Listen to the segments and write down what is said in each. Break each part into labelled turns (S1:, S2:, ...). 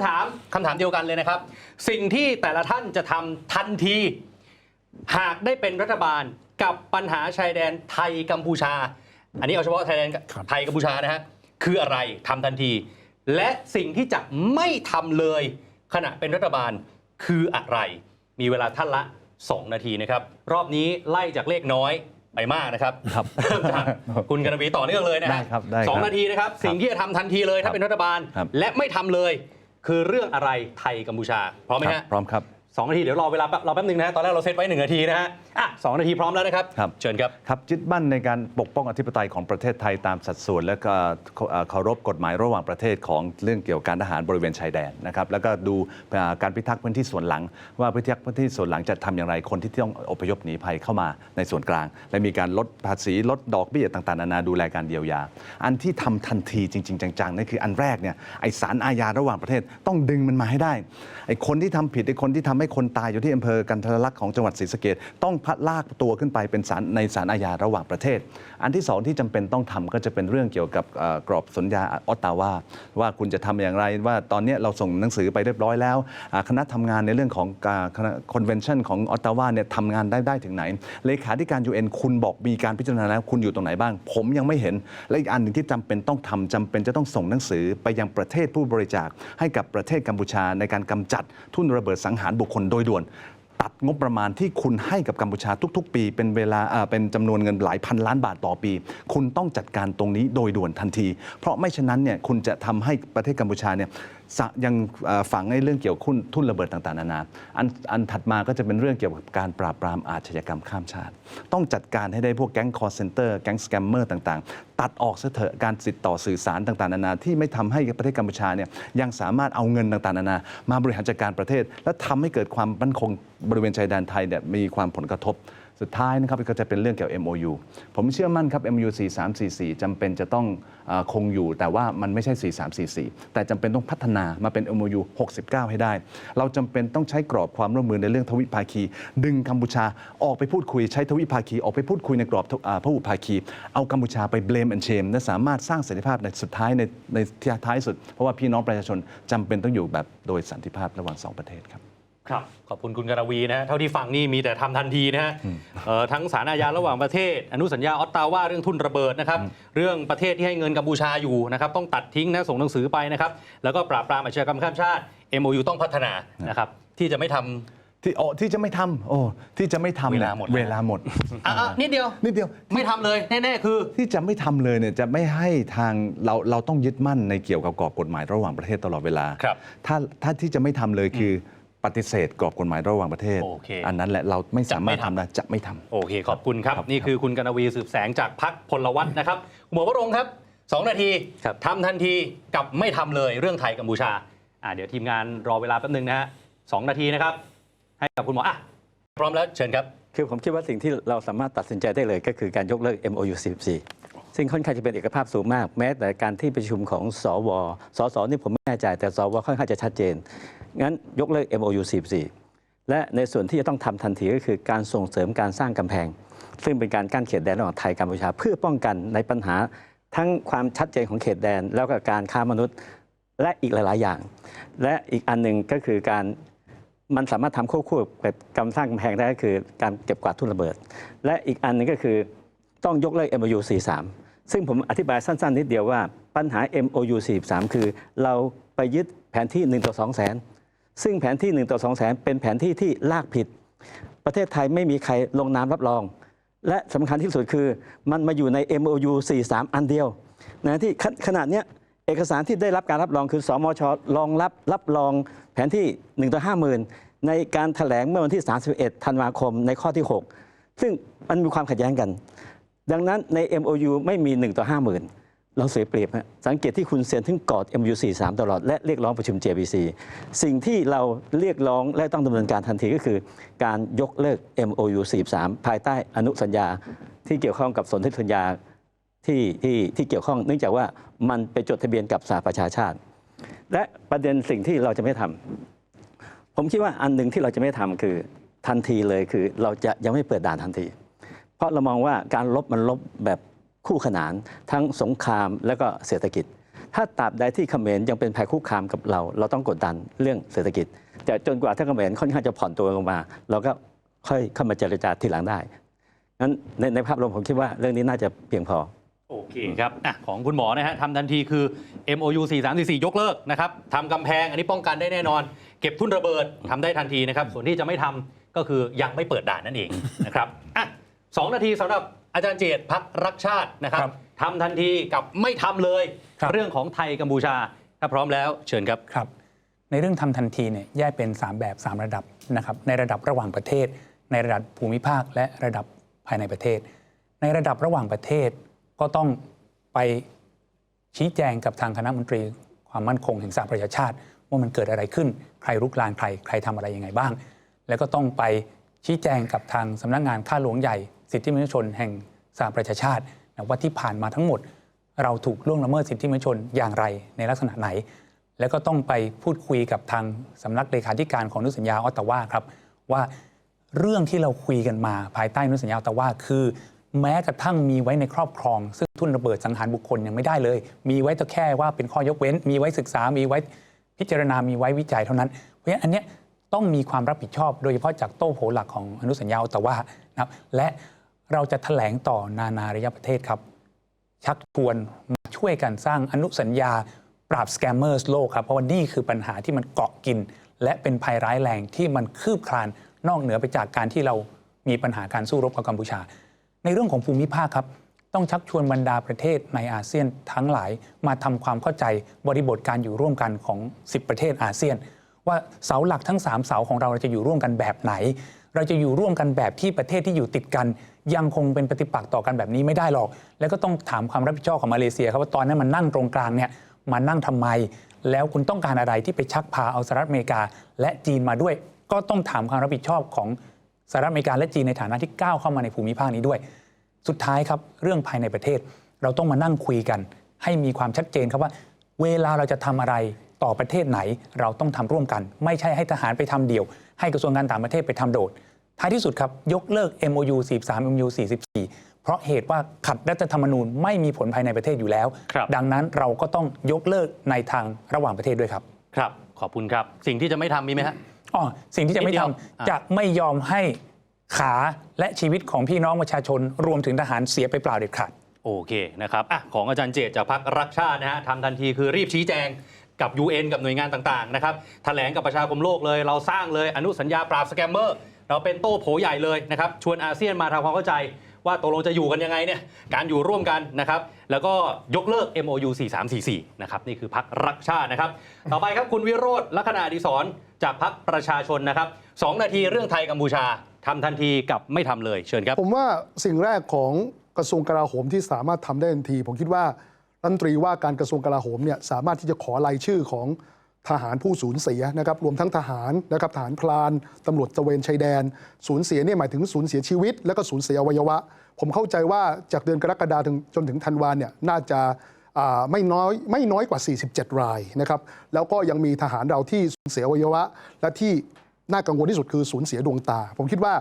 S1: ำถามคำถามเดียวกันเลยนะครับ สิ่งที่แต่ละท่านจะทำทันที หากได้เป็นรัฐบาลกับปัญหาชายแดนไทยกัมพูชา อันนี้เอาเฉพาะชายแดน
S2: ครับ
S1: ไทยกัมพูชานะฮะคืออะไรทำทันที และสิ่งที่จะไม่ทำเลย ขณะเป็นรัฐบาลคืออะไร มีเวลาท่านละ 2 นาทีนะครับ รอบนี้ไล่จากเลขน้อยไปมากนะครับ
S2: ครับ
S1: เริ่มจากคุณกนวีต่อเนื่องเลยนะฮะ
S2: ได้ครับได้ครับ
S1: สองนาทีนะครับ สิ่งที่จะทำทันทีเลยถ้าเป็นรัฐบาล
S2: ครับ
S1: และไม่ทำเลย คือเรื่องอะไรไทยกัมพูชาพร้อมไหม
S2: ครั
S1: ฮะ
S2: บพร้อมครับ
S1: สองนาทีเดี๋ยวรอเวลาแป๊บรอแป๊บนึงนะฮะตอนแรกเราเซตไว้หนึ่งนาทีนะฮะอะสองนาทีพร้อมแล้วนะครับ
S2: ครับ
S1: เชิญครับ
S2: ครับยึดมั่นในการปกป้องอธิปไตยของประเทศไทยตามสัดส่วน และก็เอ่อเคารพกฎหมายระหว่างประเทศของเรื่องเกี่ยวกับการทหารบริเวณชายแดนนะครับแล้วก็ดูเอ่อการพิทักษ์พื้นที่ส่วนหลัง ว่าพิทักษ์พื้นที่ส่วนหลังจะทำอย่างไรคนที่ต้องอพยพหนีภัยเข้ามาในส่วนกลาง และมีการลดภาษีลดดอกเบี้ยต่างๆนานาดูแลการเยียวยา อันที่ทำทันทีจริง ๆ จังๆนั่นคืออันแรกเนี่ยไอสารอาญาระหว่างประเทศต้องดึงมันมาให้ได้ไอคนที่ทำผิดไอคนที่ทำให้คนตายอยู่ที่อำเภอกันทรลักษณ์ของจังหวัดศรีสะเกดต้องพัดลากตัวขึ้นไปเป็นศาลในศาลอาญาระหว่างประเทศ อันที่สองที่จำเป็นต้องทำก็จะเป็นเรื่องเกี่ยวกับกรอบสัญญาออตตาวาว่าคุณจะทำอย่างไรว่าตอนนี้เราส่งหนังสือไปเรียบร้อยแล้ว คณะทำงานในเรื่องของคอนเวนชั่นของออตตาวาเนี่ยทำงานได้ได้ถึงไหน เลขาธิการ UN คุณบอกมีการพิจารณาแล้วคุณอยู่ตรงไหนบ้าง ผมยังไม่เห็น และอีกอันหนึ่งที่จำเป็นต้องทำจำเป็นจะต้องส่งหนังสือไปยังประเทศผู้บริจาคให้กับประเทศกัมพูชาในการกำจัดทุนระเบิดสังหารบุคคนโดยด่วน ตัดงบประมาณที่คุณให้กับกัมพูชาทุก ๆ ปี เป็นเวลาเป็นจำนวนเงินหลายพันล้านบาทต่อปี คุณต้องจัดการตรงนี้โดยด่วนทันที เพราะไม่ฉะนั้นเนี่ยคุณจะทำให้ประเทศกัมพูชาเนี่ย ยังฝังในเรื่องเกี่ยวกับทุ่นระเบิดต่างๆนานาอันอันถัดมาก็จะเป็นเรื่องเกี่ยวกับการปราบปรามอาชญากรรมข้ามชาติ ต้องจัดการให้ได้พวกแก๊งคอร์เซนเตอร์แก๊งสแกมเมอร์ต่างๆ ตัดออกซะเถอะการติดต่อสื่อสารต่างๆนานาที่ไม่ทำให้ประเทศกัมพูชาเนี่ยยังสามารถเอาเงินต่างๆนานามาบริหารจัดการประเทศ และทำให้เกิดความมั่นคงบริเวณชายแดนไทยเนี่ยมีความผลกระทบ สุดท้ายนะครับก็จะเป็นเรื่องเกี่ยวกับ MOU ผมเชื่อมั่นครับ MOU 4344จำเป็นจะต้องอคงอยู่ แต่ว่ามันไม่ใช่ 4344 แต่จำเป็นต้องพัฒนามาเป็น MOU 69 ให้ได้ เราจำเป็นต้องใช้กรอบความร่วมมือในเรื่องทวิภาคี ดึงกัมพูชาออกไปพูดคุยใช้ทวิภาคี ออกไปพูดคุยในกรอบอ่าพหุภาคี เอากัมพูชาไป blame and shame และสามารถสร้างเสรีภาพในสุดท้ายในในท้ายสุด เพราะว่าพี่น้องประชาชนจำเป็นต้องอยู่แบบโดยสันติภาพระหว่างสองประเทศครับ
S1: ครับขอบคุณคุณกรวีนะฮะเท่าที่ฟังนี่มีแต่ทำทันทีนะฮะเอ่อทั้งสารอาญาระหว่างประเทศ อนุสัญญาออตตาวาเรื่องทุนระเบิดนะครับเรื่องประเทศที่ให้เงินกัมพูชาอยู่นะครับต้องตัดทิ้งนะส่งหนังสือไปนะครับแล้วก็ปราบปรามอาชญากรรมข้ามชาติ MOU ต้องพัฒนานะครับที่จะไม่ทำ
S2: ที่โอ้ที่จะไม่ทำโอ้ที่จะไม่ทำ
S1: เว
S2: นี่ย
S1: ลาหมด
S2: เวลาหมด
S1: อะอะนิดเดียว
S2: นิดเดียว
S1: ไม่ทำเลยแน่ๆคือ
S2: ที่จะไม่ทำเลยเนี่ยจะไม่ให้ทางเราเราต้องยึดมั่นในเกี่ยวกับกรอบกฎหมายระหว่างประเทศตลอดเวลา
S1: ครับ
S2: ถ้าถ้าที่จะไม่ทำเลยคือ ปฏิเสธกรอบกฎหมายระหว่างประเทศ
S1: โอเค
S2: นนั้นแหละเราไม่สามารถ
S1: จะไม่ทำ
S2: ทำได้จะไม่ทำ
S1: โอเค ขอบคุณครับ
S2: ครับ
S1: นี่คือคุณกนวีสืบแสงจากพักพลวัตนะครับหมววรงค์ครับสองนาที
S3: ครับ
S1: ทำทันทีกับไม่ทำเลยเรื่องไทยกัมพูชาอ่าเดี๋ยวทีมงานรอเวลาแป๊บนึงนะฮะสองนาทีนะครับ ให้กับคุณหมออะพร้อมแล้วเชิญครับ
S3: คือผมคิดว่าสิ่งที่เราสามารถตัดสินใจได้เลยก็คือการยกเลิก MOU 44ซึ่งค่อนข้างจะเป็นเอกภาพสูงมาก แม้แต่การที่ประชุมของสวสสนี่ผมไม่แน่ใจแต่สวค่อนข้างจะชัดเจน งั้นยกเลิก MOU 44 และในส่วนที่จะต้องทำทันทีก็คือการส่งเสริมการสร้างกำแพง ซึ่งเป็นการกั้นเขตแดนระหว่างไทยกัมพูชา เพื่อป้องกันในปัญหาทั้งความชัดเจนของเขตแดน แล้วก็การค้ามนุษย์และอีกหลาย ๆ อย่าง และอีกอันหนึ่งก็คือการมันสามารถทำควบคู่กับการสร้างกำแพงได้ก็คือการเก็บกวาดทุ่นระเบิด และอีกอันหนึงก็คือต้องยกเลิก MOU 43 ซึ่งผมอธิบายสั้น ๆ นิดเดียวว่าปัญหา MOU 43 คือเราไปยึดแผนที่1ต่อ2แสน ซึ่งแผนที่ 1 ต่อ 2 แสนเป็นแผนที่ที่ลากผิด ประเทศไทยไม่มีใครลงนามรับรอง และสำคัญที่สุดคือมันมาอยู่ใน MOU 43 อันเดียวนะที่ขขนาดเนี้ยเอกสารที่ได้รับการรับรองคือสมชรองรับรับรองแผนที่1ต่อ50,000 ในการถแถลงเมื่อวันที่ 31 ธันวาคมในข้อที่ 6 ซึ่งมันมีความขัดแย้งกัน ดังนั้นใน MOU ไม่มี 1 ต่อ 50,000 เราเสียเปรียบฮะสังเกตที่คุณเซ็นถึงกอด MU43 ตลอด และเรียกร้องประชุม JBC สิ่งที่เราเรียกร้องและต้องดำเนินการทันทีก็คือ การยกเลิก MOU 43 ภายใต้อนุสัญญาที่เกี่ยวข้องกับสนธิสัญญาที่ที่ที่เกี่ยวข้อง เนื่องจากว่ามันไปจดทะเบียนกับสหประชาชาติ และประเด็นสิ่งที่เราจะไม่ทำผมคิดว่าอันหนึ่งที่เราจะไม่ทำคือทันทีเลยคือ เราจะยังไม่เปิดด่านทันที เพราะเรามองว่าการลบมันลบแบบ คู่ขนานทั้งสงครามและก็เศรษฐกิจ ถ้าตราบใดที่เขมรยังเป็นภัยคุกคามกับเรา เราต้องกดดันเรื่องเศรษฐกิจ แต่จนกว่าถ้าเขมรค่อนข้างจะผ่อนตัวลงมา เราก็ค่อยเข้ามาเจรจาทีหลังได้งั้นในในภาพรวมผมคิดว่าเรื่องนี้น่าจะเพียงพอ
S1: โอเคครับอของคุณหมอนะฮะทำทันทีคือ MOU 4344ยกเลิกนะครับทำกำแพงอันนี้ป้องกันได้แน่นอน เก็บทุ่นระเบิดทำได้ทันทีนะครับ ส่วนที่จะไม่ทำก็คือยังไม่เปิดด่านนั่นเองนะครับอะสองนาทีสำหรับ อาจารย์เจตพักรักชาตินะครับ
S4: ครับ
S1: ทำทันทีกับไม่ทำเลย
S4: ครับ
S1: เรื่องของไทยกัมพูชา ถ้าพร้อมแล้วเชิญครับ
S4: ครับในเรื่องทำทันทีเนี่ยแยกเป็น 3 แบบ 3 ระดับนะครับในระดับระหว่างประเทศ ในระดับภูมิภาคและระดับภายในประเทศ ในระดับระหว่างประเทศก็ต้องไปชี้แจงกับทางคณะมนตรี ความมั่นคงแห่งสหประชาชาติ ว่ามันเกิดอะไรขึ้น ใครรุกรานใคร ใครทำอะไรยังไงบ้าง แล้วก็ต้องไปชี้แจงกับทางสำนักงานข้าหลวงใหญ่ สิทธิมนุษยชนแห่งสหประชาชาติว่าที่ผ่านมาทั้งหมด เราถูกล่วงละเมิดสิทธิมนุษยชนอย่างไรในลักษณะไหน แล้วก็ต้องไปพูดคุยกับทางสำนักเลขาธิการของอนุสัญญาออตตาวาครับว่าเรื่องที่เราคุยกันมาภายใต้อนุสัญญาออตตาวาคือ แม้กระทั่งมีไว้ในครอบครอง ซึ่งทุนระเบิดสังหารบุคคลยังไม่ได้เลย มีไว้แต่แค่ว่าเป็นข้อยกเว้น มีไว้ศึกษา มีไว้พิจารณา มีไว้วิจัยเท่านั้น เพราะฉะนั้นอันเนี้ยต้องมีความรับผิดชอบ โดยเฉพาะจากโต้โผหลักของอนุสัญญาออตตาวานะครับและ เราจะแถลงต่อนานาระยะประเทศครับ ชักชวนมาช่วยกันสร้างอนุสัญญา ปราบสแกมเมอร์สโลกครับ เพราะว่านี่คือปัญหาที่มันเกาะกิน และเป็นภัยร้ายแรงที่มันคืบคลานนอกเหนือไปจากการที่เรามีปัญหาการสู้รบกับกัมพูชา ในเรื่องของภูมิภาคครับ ต้องชักชวนบรรดาประเทศในอาเซียนทั้งหลายมาทำความเข้าใจบริบทการอยู่ร่วมกันของ 10 ประเทศอาเซียน ว่าเสาหลักทั้ง 3 เสาของเราจะอยู่ร่วมกันแบบไหน เราจะอยู่ร่วมกันแบบที่ประเทศที่อยู่ติดกัน ยังคงเป็นปฏิปักษ์ต่อกันแบบนี้ไม่ได้หรอก แล้วก็ต้องถามความรับผิดชอบของมาเลเซียครับว่าตอนนั้นมันนั่งตรงกลางเนี่ยมานั่งทำไม แล้วคุณต้องการอะไรที่ไปชักพาเอาสหรัฐอเมริกา และจีนมาด้วย ก็ต้องถามความรับผิดชอบของสหรัฐอเมริกาและจีนในฐานะที่ก้าวเข้ามาในภูมิภาคนี้ด้วย สุดท้ายครับเรื่องภายในประเทศ เราต้องมานั่งคุยกัน ให้มีความชัดเจนครับว่า เวลาเราจะทำอะไรต่อประเทศไหน เราต้องทำร่วมกัน ไม่ใช่ให้ทหารไปทำเดี่ยว ให้กระทรวงการต่างประเทศไปทำโดด ท้ายที่สุดครับยกเลิก MOU 43 MOU 44 เพราะเหตุว่าขัดรัฐธรรมนูญไม่มีผลภายในประเทศอยู่แล้ว
S1: ครับ
S4: ดังนั้นเราก็ต้องยกเลิกในทางระหว่างประเทศด้วยครับ
S1: ครับ ขอบคุณครับ สิ่งที่จะไม่ทำมีไหมฮะ
S4: อ๋อสิ่งที่จะไม่
S1: นิดเดี
S4: ท
S1: ยวำอะ
S4: จะไม่ยอมให้ขาและชีวิตของพี่น้องประชาชนรวมถึงทหารเสียไปเปล่าเด็ดขาด
S1: โอเคนะครับอะของอาจารย์เจตจากพรรครักชาตินะฮะทำทันทีคือรีบชี้แจง กับ UN กับหน่วยงานต่างๆนะครับแถลงกับประชาคมโลกเลย เราสร้างเลยอนุสัญญาปราบสแกมเมอร์ เราเป็นโต้โผใหญ่เลยนะครับชวนอาเซียนมาทำความเข้าใจว่าตกลงจะอยู่กันยังไงเนี่ยการอยู่ร่วมกันนะครับแล้วก็ยกเลิก MOU 4344นะครับนี่คือพรรครักชาตินะครับ ต่อไปครับคุณวิโรธลักษณะดิศรจากพรรคประชาชนนะครับสองนาทีเรื่องไทยกัมพูชาทำทันทีกับไม่ทำเลยเชิญครับ
S5: ผมว่าสิ่งแรกของกระทรวงกลาโหมที่สามารถทำได้ทันที ผมคิดว่า รัฐมนตรีว่าการกระทรวงกลาโหมเนี่ยสามารถที่จะขอรายชื่อของทหารผู้สูญเสียนะครับรวมทั้งทหารนะครับทหารพลานตำรวจตะเวนชายแดน สูญเสียเนี่ยหมายถึงสูญเสียชีวิต แล้วก็สูญเสียอวัยวะ ผมเข้าใจว่าจากเดือนกรกฎาคมถึงจนถึงธันวาเนี่ยน่าจะไม่น้อยไม่น้อยกว่า 47 รายนะครับแล้วก็ยังมีทหารเราที่สูญเสียอวัยวะ และที่น่ากังวลที่สุดคือสูญเสียดวงตา ผมคิดว่า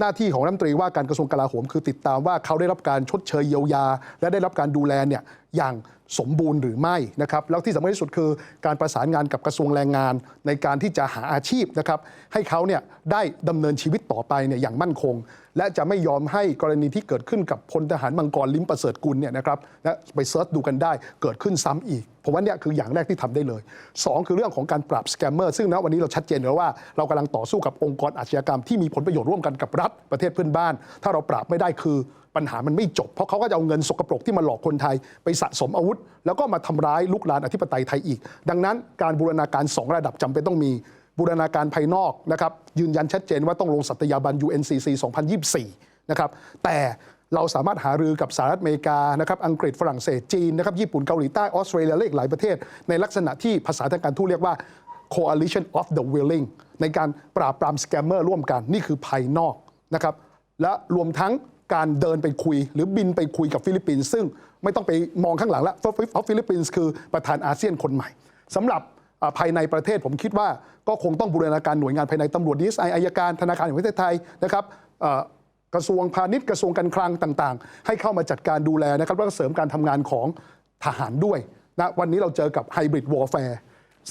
S5: หน้าที่ของรัฐมนตรีว่าการกระทรวงกลาโหมคือติดตามว่าเขาได้รับการชดเชยเยียวยา และได้รับการดูแลเนี่ยอย่างสมบูรณ์หรือไม่นะครับแล้วที่สำคัญที่สุดคือการประสานงานกับกระทรวงแรงงาน ในการที่จะหาอาชีพนะครับให้เขาเนี่ยได้ดำเนินชีวิตต่อไปเนี่ยอย่างมั่นคง และจะไม่ยอมให้กรณีที่เกิดขึ้นกับพลทหารมังกรลิ้มประเสริฐกุลเนี่ยนะครับนะไปเซิร์ชดูกันได้เกิดขึ้นซ้ำอีกผมว่าเนี่ยคืออย่างแรกที่ทำได้เลยสองคือเรื่องของการปราบสแกมเมอร์ซึ่งณวันนี้เราชัดเจนแล้วว่าเรากำลังต่อสู้กับองค์กรอาชญากรรมที่มีผลประโยชน์ร่วมกันกับรัฐประเทศเพื่อนบ้าน ถ้าเราปราบไม่ได้คือปัญหามันไม่จบ เพราะเขาก็จะเอาเงินสกปรกที่มาหลอกคนไทยไปสะสมอาวุธ แล้วก็มาทำร้ายลุกลานอธิปไตยไทยอีก ดังนั้นการบูรณาการสองระดับจำเป็นต้องมีบูรณาการภายนอกนะครับยืนยันชัดเจนว่าต้องลงสัตยาบัน UNCC 2024 นะครับแต่เราสามารถหารือกับสหรัฐอเมริกานะครับอังกฤษฝรั่งเศสจีนนะครับญี่ปุ่นเกาหลีใต้ออสเตรเลียและอีกหลายประเทศ ในลักษณะที่ภาษาทางการทูตเรียกว่า coalition of the willing ในการปราบปรามสแกมเมอร์ร่วมกันนี่คือภายนอกนะครับและรวมทั้ง การเดินไปคุย หรือบินไปคุยกับฟิลิปปินส์ซึ่งไม่ต้องไปมองข้างหลังแล้วเพราะฟิลิปปินส์คือประธานอาเซียนคนใหม่สำหรับภายในประเทศผมคิดว่าก็คงต้องบูรณาการหน่วยงานภายในตำรวจดีสไออายการธนาคารแห่งประเทศไทยนะครับกระทรวงพาณิชย์กระทรวงการคลังต่างๆ ให้เข้ามาจัดการดูแลนะครับแล้วก็เสริมการทำงานของทหารด้วยนะวันนี้เราเจอกับไฮบริดวอร์แฟร์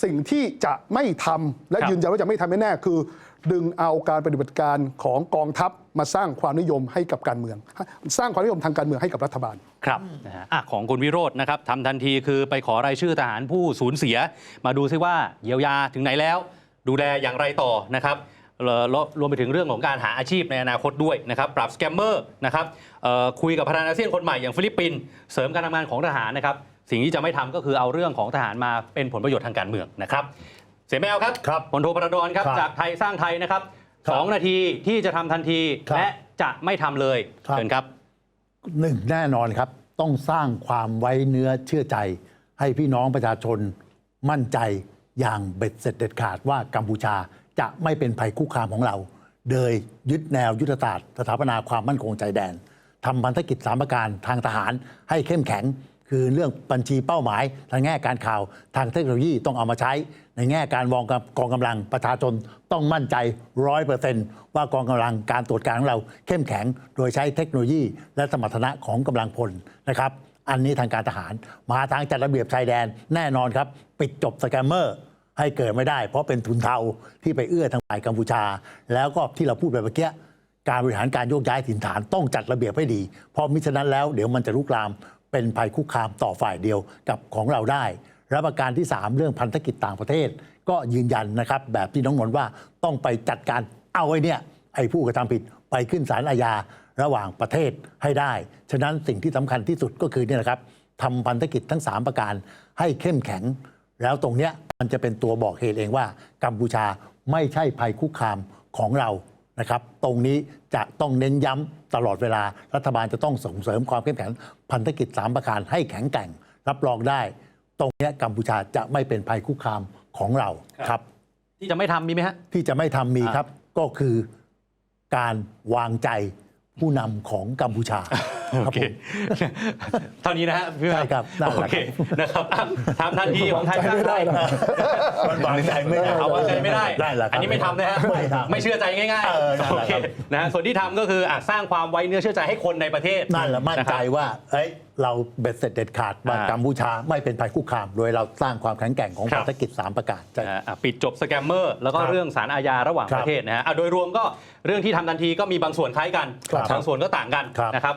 S5: สิ่งที่จะไม่ทำและยืนยันว่าจะไม่ทำแน่ๆคือ ดึงเอาการปฏิบัติการของกองทัพ มาสร้างความนิยมให้กับการเมือง สร้างความนิยมทางการเมืองให้กับรัฐบาล
S1: ครับนะฮะอะของคุณวิโรจน์นะครับทำทันทีคือไปขอรายชื่อทหารผู้สูญเสีย มาดูซิว่าเยียวยาถึงไหนแล้ว ดูแลอย่างไรต่อนะครับเอ่อรวรวมไปถึงเรื่องของการหาอาชีพในอนาคตด้วยนะครับปรับสแกมเมอร์นะครับเอ่อคุยกับประธานาเซียนคนใหม่อย่างฟิลิปปินส์เสริมการทำงานของทหารนะครับสิ่งที่จะไม่ทำก็คือเอาเรื่องของทหารมาเป็นผลประโยชน์ทางการเมืองนะครับ เสียแมวครับ
S6: ครับ
S1: พลโทประดอนครับ
S6: ครับ
S1: จากไทยสร้างไทยนะครับ
S6: ครับ
S1: สองนาทีที่จะทำทันที
S6: ครับ
S1: และจะไม่ทำเลย
S6: ครับ
S1: เชิญครับ
S6: หนึ่งแน่นอนครับ ต้องสร้างความไว้เนื้อเชื่อใจ ให้พี่น้องประชาชนมั่นใจอย่างเบ็ดเสร็จเด็ดขาดว่ากัมพูชาจะไม่เป็นภัยคุกคามของเรา โดยยึดแนวยุทธศาสตร์สถาปนาความมั่นคงใจแดนทำพันธกิจสามประการทางทหารให้เข้มแข็ง คือเรื่องบัญชีเป้าหมายทางแง่การข่าวทางเทคโนโลยีต้องเอามาใช้ ในแง่การวางกับกองกำลังประชาชนต้องมั่นใจร้อยเปอร์เซนต์ว่ากองกำลังการตรวจการของเรา เข้มแข็งโดยใช้เทคโนโลยี และสมรรถนะของกำลังพลนะครับ อันนี้ทางการทหาร มาทางจัดระเบียบชายแดนแน่นอนครับ ปิดจบสแกมเมอร์ให้เกิดไม่ได้ เพราะเป็นทุนเทาที่ไปเอื้อทางฝ่ายกัมพูชา แล้วก็ที่เราพูดไปเมื่อกี้การบริหารการโยกย้ายถิ่นฐานต้องจัดระเบียบให้ดี เพราะมิฉะนั้นแล้วเดี๋ยวมันจะลุกลาม เป็นภัยคุกคามต่อฝ่ายเดียวกับของเราได้และประการที่ 3 เรื่องพันธกิจต่างประเทศ ก็ยืนยันนะครับ แบบที่น้องนนท์ว่าต้องไปจัดการเอาไอ้เนี่ยไอ้ผู้กระทำผิดไปขึ้นศาลอาญาระหว่างประเทศให้ได้ ฉะนั้นสิ่งที่สำคัญที่สุดก็คือเนี่ยนะครับทำพันธกิจทั้ง 3 ประการให้เข้มแข็ง แล้วตรงเนี้ยมันจะเป็นตัวบอกเหตุเองว่ากัมพูชาไม่ใช่ภัยคุกคามของเรา นะครับ ตรงนี้จะต้องเน้นย้ำตลอดเวลา รัฐบาลจะต้องส่งเสริมความเข้มแข็งพันธกิจ 3 ประการให้แข็งแกร่ง รับรองได้ ตรงเนี้ยกัมพูชาจะไม่เป็นภัยคุกคามของเราครับ
S1: ที่จะไม่ทำมีไหมฮะ
S6: ที่จะไม่ทำมีครับก็คือการวางใจผู้นำของกัมพูชา ครับผม
S1: เท่านี้นะฮะพี่แมว
S6: ใช่ครับนั่นแห
S1: โอ
S6: ละ
S1: เคนะครับอะทำทันทีของไทยสร้าง
S5: ไม่
S1: ไท
S5: ได้
S1: ย
S5: นะ
S6: มันวางใจไม่ได้
S1: เอาว่าใจไม่ได้
S6: ได้แหละครับ
S1: อันนี้ไม่ทำนะฮะ
S6: ไม่ทำ
S1: ไม่เชื่อใจง่าย
S6: เออนั่น
S1: โอ
S6: แหละ
S1: เค
S6: ครับ
S1: นะฮะส่วนที่ทำก็คืออะสร้างความไว้เนื้อเชื่อใจให้คนในประเทศ
S6: นั่นแหละมั่นใจะ
S1: ครับ
S6: ว่าเอ้ยเราเบ็ดเสร็จเด็ดขาดว่า
S1: อ่า
S6: กัมพูชาไม่เป็นภัยคุกคาม โดยเราสร้างความแข็งแกร่งของ
S1: ครั
S6: ภา
S1: บ
S6: รกิจ 3 ประการใช่
S1: นะฮะอะปิดจบสแกมเมอร์ แล้วก็
S6: ครับ
S1: เรื่องสารอาญาระหว่าง
S6: ครั
S1: ป
S6: บ
S1: ระเทศนะฮะอะโดยรวมก็เรื่องที่ทำทันทีก็มีบางส่วนคล้ายกัน
S6: ครับ
S1: บางส่วนก็ต่างกัน
S6: ครับ
S1: นะครับ